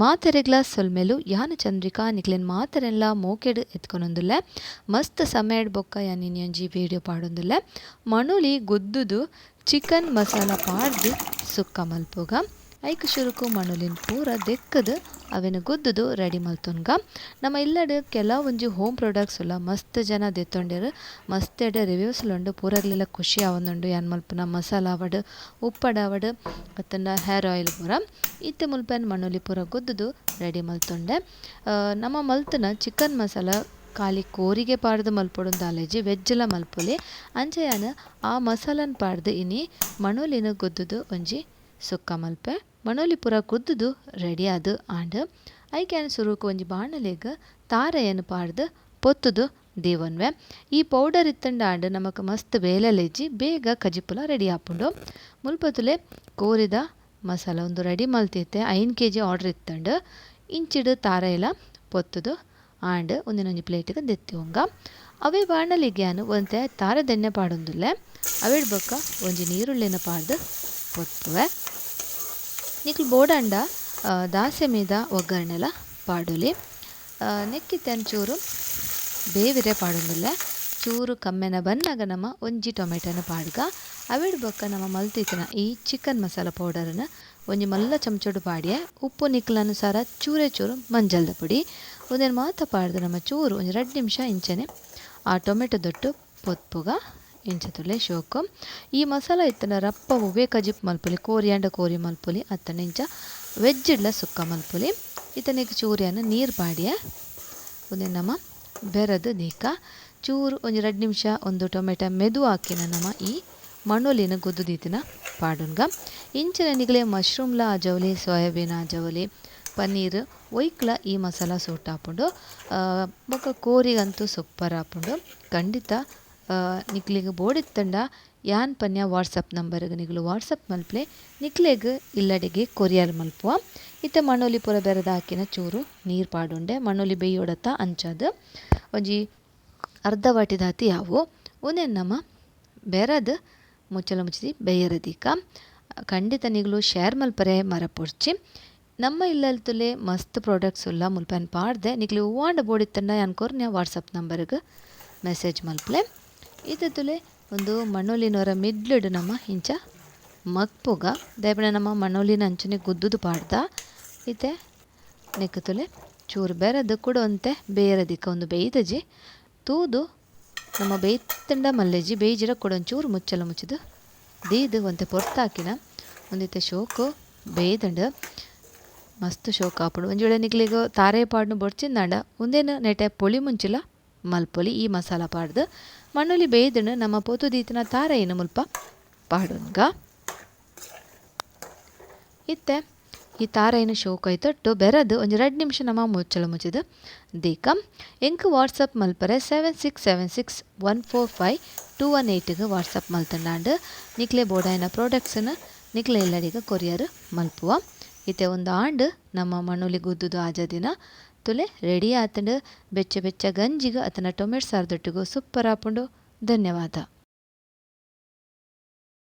ಮಾತೆರೆಗ್ಲ சொல்மேலு ಯಾನ್ ಚಂದ್ರಿಕಾ ನಿಕ್ಲೆನ್ ಮಾತರೆಲ್ಲ ಮೋಕೆಡ್ ಎತ್ಕೊನೊಂದುಲ್ಲೆ. ಮಸ್ತ್ ಸಮಯಡ್ ಬೊಕ್ಕ ಯಾನ್ ಎಂಜಿ ವಿಡಿಯೋ ಪಾಡೊಂದುಲ್ಲೆ. ಮಣುಲಿ ಗುದ್ದುದು ಚಿಕನ್ ಮಸಾಲ ಪಾಡ್ದು ಸುಕ್ಕ ಮಲ್ಪುಗ. ಐಕ್ ಶುರುಕು ಮಣುಲಿನ್ ಪೂರ ದೆಕ್ಕದ್ ಅವೆನ್ ಗುದ್ದುದು ರೆಡಿ ಮಲ್ತುನ್ಗ. ನಮ್ಮ ಇಲ್ಲಡ್ ಕೆಲವೊಂಜಿ ಹೋಮ್ ಪ್ರಾಡಕ್ಟ್ಸ್ ಉಲ್ಲ ಮಸ್ತ್ ಜನ ದೆತ್ತೊಂಡೆರ್, ಮಸ್ತ್ ಎಡ್ಡೆ ರಿವ್ಯೂಸ್ ಉಂಡು ಪೂರಗ್ಲೆಲ್ಲ ಖುಷಿ ಆವೊಂದುಂಡು ಯಾನ್ ಮಲ್ಪುನ ಮಸಾಲ ಆವಡ್ ಉಪ್ಪಡ ಆವಡ್ ಅತ್ತಂಡ ಹೇರ್ ಆಯಿಲ್ ಪೂರ. ಇತ್ತೆ ಮುಲ್ಪೆನ್ ಮಣ್ಣುಲಿ ಪೂರ ಗುದ್ದುದು ರೆಡಿ ಮಲ್ತೊಂಡೆ. ನಮ್ಮ ಮಲ್ತನ ಚಿಕನ್ ಮಸಾಲ ಖಾಲಿ ಕೋರಿಗೆ ಪಾಡ್ದು ಮಲ್ಪೊಡು ದಾಲೆಜಿ ವೆಜ್ಜ್ಲ ಮಲ್ಪೊಲಿ. ಅಂಚೆಯನ್ನು ಆ ಮಸಾಲನ್ ಪಾಡ್ದು ಇನಿ ಮಣುಲಿನ ಗುದ್ದುದು ಒಂಜಿ ಸುಕ್ಕ ಮಲ್ಪೆ ಮಣೊಲಿ ಪೂರ ಕುದ್ದುದು ರೆಡಿ ಆದ್ ಆಂಡ್ ಕ್ಯಾನ್ ಸುರುಕು ಒಂಜಿ ಬಾಣಲೆಗ್ ತಾರೆಯನ್ನು ಪಾಡ್ದ್ ಪೊತ್ತುದು ದೇವನ್ವೆ. ಈ ಪೌಡರ್ ಇತ್ತಂಡ ಆಂಡ್ ನಮಕ್ ಮಸ್ತ್ ಬೇಲೆಲೆಜ್ಜಿ ಬೇಗ ಕಜಿಪುಲ ರೆಡಿ ಆಪುಂಡು ಮುಲ್ಪತುಲೆ ಕೋರಿದ ಮಸಾಲ ಒಂದು ರೆಡಿ ಮಲ್ತಿತ್ತೆ ಐನ್ ಕೆ ಜಿ ಆರ್ಡರ್ ಇತ್ತಂಡ್. ಇಂಚಿಡ್ ತಾರೆಲ ಪೊತ್ತುದು ಆಂಡ್ ಉಂದಿನೊಂಜಿ ಅವೆ ದೆತ್ತಿವಂಗ ಅವೇ ಬಾಣಲಿಗ್ಯಾನ್ ಒಂತೆ ತಾರೆದೆಣ್ಣೆ ಪಾಡೊಂದುಲ್ಲೆ. ಅವೆಡ್ ಬೊಕ್ಕ ಒಂಜಿ ನೀರುಳ್ಳಿನ ಪಾಡ್ದು ಪೊತ್ತುವೆ. ನಿಕ್ಲ್ ಬೋಡಾಂಡ ದಾಸೆ ಮೀದ ಒಗ್ಗರಣೆಲ ಪಾಡೊಲಿ. ನೆಕ್ಕಿತ್ತೆನ್ ಚೂರು ಬೇವಿರೆ ಪಾಡೊಂದುಲ್ಲೆ. ಚೂರು ಕಮ್ಮೆನ ಬಂದಾಗ ನಮ ಒಂಜಿ ಟೊಮೆಟೊನ ಪಾಡ್ಗ. ಅವಿಡ್ ಬೊಕ್ಕ ನಮ ಮಲ್ತಿತ್ತಿನ ಈ ಚಿಕನ್ ಮಸಾಲ ಪೌಡರನ್ನ ಒಂಜಿ ಮಲ್ಲ ಚಮಚಡು ಪಾಡಿಯ. ಉಪ್ಪು ನಿಕ್ಲ್ ಅನುಸಾರ ಚೂರೆ ಚೂರು ಮಂಜಲ್ದ ಪುಡಿ. ಒಂದೇನು ಮಾತ ಪಾಡ್ದು ನಮ್ಮ ಚೂರು ಒಂದು ಎರಡು ನಿಮಿಷ ಇಂಚನೆ. ಆ ಟೊಮೆಟೊ ದೊಟ್ಟು ಪೊತ್ಪುಗ. ಇಂಚ ತುಲೆ ಶೋಕು. ಈ ಮಸಾಲ ಇತ್ತನ ರಪ್ಪ ಒವ್ವೇ ಕಜಿಪ್ ಮಲ್ಪುಲಿ, ಕೋರಿಯಾಂಡ ಕೋರಿ ಮಲ್ಪುಲಿ ಅತ್ತನ ಇಂಚ ವೆಜ್ಜಿಡ್ಲ ಸುಕ್ಕ ಮಲ್ಪುಲಿ. ಇತನಿಗ್ ಚೂರಿಯನ್ನ ನೀರು ಬಾಡಿಯ. ಉಂದೆನ್ ನಮ ಬೆರದ್ ದೀಕ. ಚೂರು ಒಂದು ಎರಡು ನಿಮಿಷ ಒಂದು ಟೊಮೆಟೊ ಮೆದು ಹಾಕಿನ ನಮ ಈ ಮಣ್ಣುಲಿನ ಗೊದ್ದು ದೀತಿನ ಪಾಡುನ್ಗ. ಇಂಚಿನ ನಿಗಲೇ ಮಶ್ರೂಮ್ಲ ಆಜವಲಿ, ಸೋಯಾಬೀನ್ ಆಜವಲಿ, ಪನ್ನೀರ್ ಒಯ್ಕ್ಲ ಈ ಮಸಾಲ ಸೂಟ್ ಆಪುಂಡು ಬೊಕ ಕೋರಿಗಂತೂ ಸೂಪರ್ ಆಪುಂಡು ಖಂಡಿತ ನಿಕ್ಲೆಗ್ ಬೋಡಿತ್ತಂಡ ಯಾನ್ ಪನ್ಯ ವಾಟ್ಸಪ್ ನಂಬರ್ಗ್ ನಿಕ್ಲು ವಾಟ್ಸಪ್ ಮಲ್ಪಲೆ. ನಿಕ್ಲೆಗ್ ಇಲ್ಲಡೆಗೆ ಕೊರಿಯರ್ ಮಲ್ಪುವ. ಇತ್ತೆ ಮಣ್ಣೊಲಿ ಪೂರ ಬೆರೆದ ಹಾಕಿನ ಚೂರು ನೀರು ಪಾಡುಂಡೆ. ಮಣ್ಣೊಲಿ ಬೇಯೋಡತ್ತ ಅಂಚಾದ್. ಒಂಜಿ ಅರ್ಧ ವಾಟಿ ದಾತಿ ಯಾವು. ಉನೆ ನಮ ಬೆರದ್ ಮುಚ್ಚಲ ಮುಚ್ಚಿದಿ ಬೇಯರದೀಕ. ಖಂಡಿತ ನಿಗ್ಲು ಶೇರ್ ಮಲ್ಪರೆ ಮರಪೊಡ್ಚಿ ನಮ್ಮ ಇಲ್ಲಲ್ತುಲೆ ಮಸ್ತ್ ಪ್ರಾಡಕ್ಟ್ಸ್ ಉಲ್ಲ ಮುಲ್ಪನ್ ಪಾಡ್ದೆ. ನಿಕ್ಲಿ ಹೂವಾಂಡ ಬೋಡಿತ್ತಂಡ ಯಾನ್ಕೋರ್ ವಾಟ್ಸಪ್ ನಂಬರ್ಗ್ ಮೆಸೇಜ್ ಮಲ್ಪಲೆ. ತುಲೆ ಒಂದು ಮಣ್ಣೊಲಿನವರ ಮಿಡ್ಲಡ್ ನಮ್ಮ ಇಂಚ ಮಗ್ಪುಗ. ದಾಯಪಂಡ ನಮ್ಮ ಮಣ್ಣೊಲಿನ ಅಂಚನೆ ಗುದ್ದುದು ಪಾಡ್ದ. ಇತ್ತೆ ನೆಕ್ಕುತುಲೆ ಚೂರು ಬೆರೆದು ಕೂಡ ಒಂತೆ ಬೇರದಿಕ್ಕ ಒಂದು ಬೇಯ್ದಜಿ. ತೂದು ನಮ್ಮ ಬೇಯ್ತಂಡ ಮಲ್ಲೆಜಿ ಬೇಯ್ಜಿರ ಒಂಚೂರು ಮುಚ್ಚಲ ಮುಚ್ಚಿದು ದೀದು ಒಂತೆ ಪೊರ್ತಾಕಿನ. ಒಂದಿತ್ತೆ ಶೋಕು ಬೇಯ್ದಂಡು. ಮಸ್ತ್ ಶೋಕ್ ಆಪುಡು ಒಂಜಿ ನಿಕ್ಲಿಗ್ ತಾರೆ ಪಾಡ್ನು ಬೊಡ್ಚಿಂದಾಂಡ. ಉಂದೆನ್ ನೆಟೆ ಪೊಳಿ ಮುಂಚಿಲ ಮಲ್ಪೊಲಿ ಈ ಮಸಾಲ ಪಾಡ್ದ್ ಮಣ್ಣೊಲಿ ಬೇಯ್ದನು ನಮ್ಮ ಪೊತು తార ಏನು ಮುಲ್ಪ ಪಾಡುನ್ಗ. ಇತ್ತೆ, ಈ ತಾರೆಯಿನ ಶೋಕ ಐತೊಟ್ಟು ಬೆರದು ಒಂಜಿ ರಡ್ಡ್ ನಿಮಿಷ ನಮ್ಮ ಮುಚ್ಚಲ ಮುಚ್ಚಿದ್. ದೀಕ ಎಂಕ್ ವಾಟ್ಸಪ್ ಮಲ್ಪರೆ seven six seven six one four five two one ಏಯ್ಟಿಗೆ ವಾಟ್ಸಪ್ ಮಲ್ತಂಡಾಂಡ್. ನಿಕ್ಲೆ ಬೋಡಾಯಿನ ಪ್ರಾಡಕ್ಟ್ಸ್ನ ನಿಕ್ಲೆ ಎಲ್ಲರಿಗ ಕೊರಿಯರ್ ಮಲ್ಪುವ. ಇತ್ತೆ ಒಂದು ಆಂಡ್ ನಮ್ಮ ಮಣ್ಣುಲಿ ಗುದ್ದುದು ಆಜ ದಿನ. ತುಲೆ ರೆಡಿ ಆತಂಡ್ ಬೆಚ್ಚ ಬೆಚ್ಚ ಗಂಜಿಗ ಅತನ ಟೊಮೆಟೊ ಸಾರ್ದೊಟ್ಟಿಗೂ ಸೂಪರ್ ಆಪುಂಡು. ಧನ್ಯವಾದ.